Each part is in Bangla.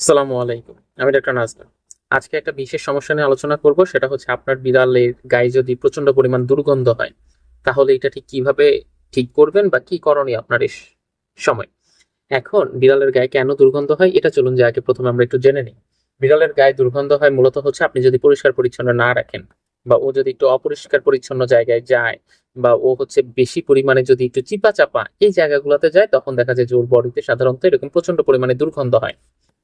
আসসালামু আলাইকুম, আমি ডক্টর নাজলা আজকে একটা বিশেষ সমস্যা নিয়ে আলোচনা করব, সেটা হচ্ছে আপনার বিড়ালের গায়ে যদি প্রচণ্ড পরিমাণ দুর্গন্ধ হয়, তাহলে এটা ঠিক কীভাবে ঠিক করবেন বা কি করণীয় আপনার এই সময়? এখন বিড়ালের গায়ে কেন দুর্গন্ধ হয়, এটা চলুন যে আগে প্রথমে আমরা একটু জেনে নিই। বিড়ালের গায়ে দুর্গন্ধ হয় মূলত হচ্ছে আপনি যদি পরিষ্কার পরিচ্ছন্ন না রাখেন, বা ও যদি একটু অপরিষ্কার পরিচ্ছন্ন জায়গায় যায়, বা ও হচ্ছে বেশি পরিমাণে যদি একটু চিপা চাপা এই জায়গাগুলোতে যায়, তখন দেখা যায় যে ওর বডিতে সাধারণত এরকম প্রচণ্ড পরিমাণে দুর্গন্ধ হয়।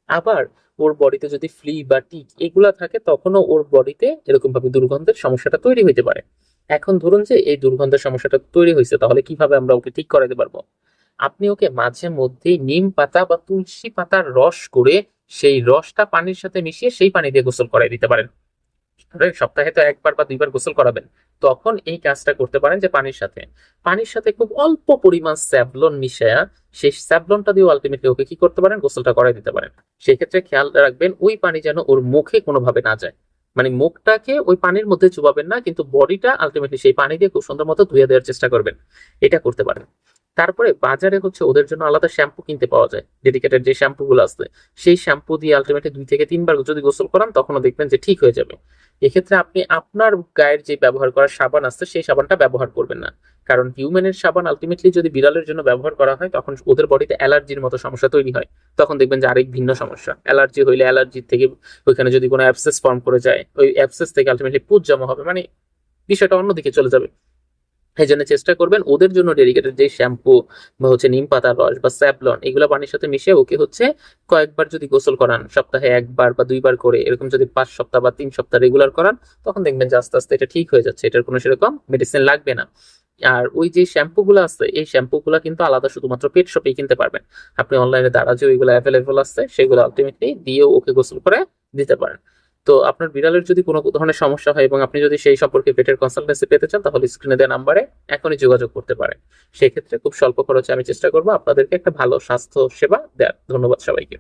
আবার ওর বডিতে যদি ফ্লি বা টিক এগুলা থাকে, তখনও ওর বডিতে এরকম ভাবে দুর্গন্ধের সমস্যাটা তৈরি হইতে পারে। এখন ধরুন যে এই দুর্গন্ধের সমস্যাটা তৈরি হয়েছে তাহলে কীভাবে আমরা ওকে ঠিক করাতে পারব? আপনি ওকে মাঝে মধ্যে নিম পাতা বা তুলসী পাতার রস করে সেই রসটা পানির সাথে মিশিয়ে সেই পানি দিয়ে গোসল করাই দিতে পারেন। সপ্তাহে তো একবার বা দুইবার গোসল করাবেন। তখন এই কাজটা করতে পারেন যে পানির সাথে। পানির সাথে খুব অল্প পরিমাণ স্যাভলন মিশায়া সেই স্যাভলনটা দিয়ে আলটিমেটলি ওকে কি করতে পারেন? গোসলটা করাই দিতে পারেন। সেক্ষেত্রে খেয়াল রাখবেন ওই পানি যেন ওর মুখে কোনোভাবে না যায়। মানে মুখটাকে ওই পানির মধ্যে চুবাবেন না, কিন্তু বডিটা আলটিমেটলি সেই পানি দিয়ে খুব সুন্দর মতো ধুয়ে দেওয়ার চেষ্টা করবেন। এটা করতে পারেন। তারপরে বাজারে হচ্ছে ওদের জন্য আলাদা শ্যাম্পু কিনতে পাওয়া যায়। ডেডিকেটেড যে শ্যাম্পু গুলো আছে, সেই শ্যাম্পু দিয়ে আলটিমেটলি দুই থেকে তিনবার যদি গোসল করান, তখনও দেখবেন যে ঠিক হয়ে যাবে। এক্ষেত্রে আপনি আপনার গায়ের যে ব্যবহার করা সাবান আছে, সেই সাবানটা ব্যবহার করবেন না। কারণ হিউম্যানের সাবান আলটিমেটলি যদি বিড়ালের জন্য ব্যবহার করা হয়, তখন ওদের বডিতে অ্যালার্জির মতো সমস্যা তৈরি হয়। তখন দেখবেন যে আরেক ভিন্ন সমস্যা। অ্যালার্জি হইলে অ্যালার্জি থেকে ওইখানে যদি কোনো অ্যাবসেস ফর্ম করে যায়, ওই অ্যাবসেস থেকে আলটিমেটলি পুজ জমা হবে মানে বিষয়টা অন্যদিকে চলে যাবে। এই জন্য চেষ্টা করবেন। ওদের জন্য ডেডিকেটেড যে শ্যাম্পু বা হচ্ছে নিম পাতার রস বা স্যাপলন এগুলো পানির সাথে মিশিয়ে ওকে হচ্ছে কয়েকবার যদি গোসল করান, সপ্তাহে একবার বা দুইবার করে, এরকম যদি পাঁচ সপ্তাহ বা তিন সপ্তাহ রেগুলার করান, তখন দেখবেন যে আস্তে আস্তে এটা ঠিক হয়ে যাচ্ছে। এটার কোনো সেরকম মেডিসিন লাগবে না। আর ওই যে শ্যাম্পু গুলো আছে, এই শ্যাম্পু গুলো কিন্তু আলাদা শুধুমাত্র পেট শপে কিনতে পারবেন। আপনি অনলাইনে দ্বারা যে ওইগুলো অ্যাভেলেবল আছে, সেগুলো আলটিমেটলি দিয়ে ওকে গোসল করে দিতে পারেন। তো আপনার বিড়ালের যদি কোনো ধরনের সমস্যা হয় এবং আপনি যদি সেই সম্পর্কে পেটের কনসালটেন্সি পেতে চান, তাহলে স্ক্রিনে দেওয়া নাম্বারে এখনই যোগাযোগ করতে পারেন। সেক্ষেত্রে খুব স্বল্প খরচে আমি চেষ্টা করব আপনাদেরকে একটা ভালো স্বাস্থ্য সেবা দেওয়ার। ধন্যবাদ সবাইকে।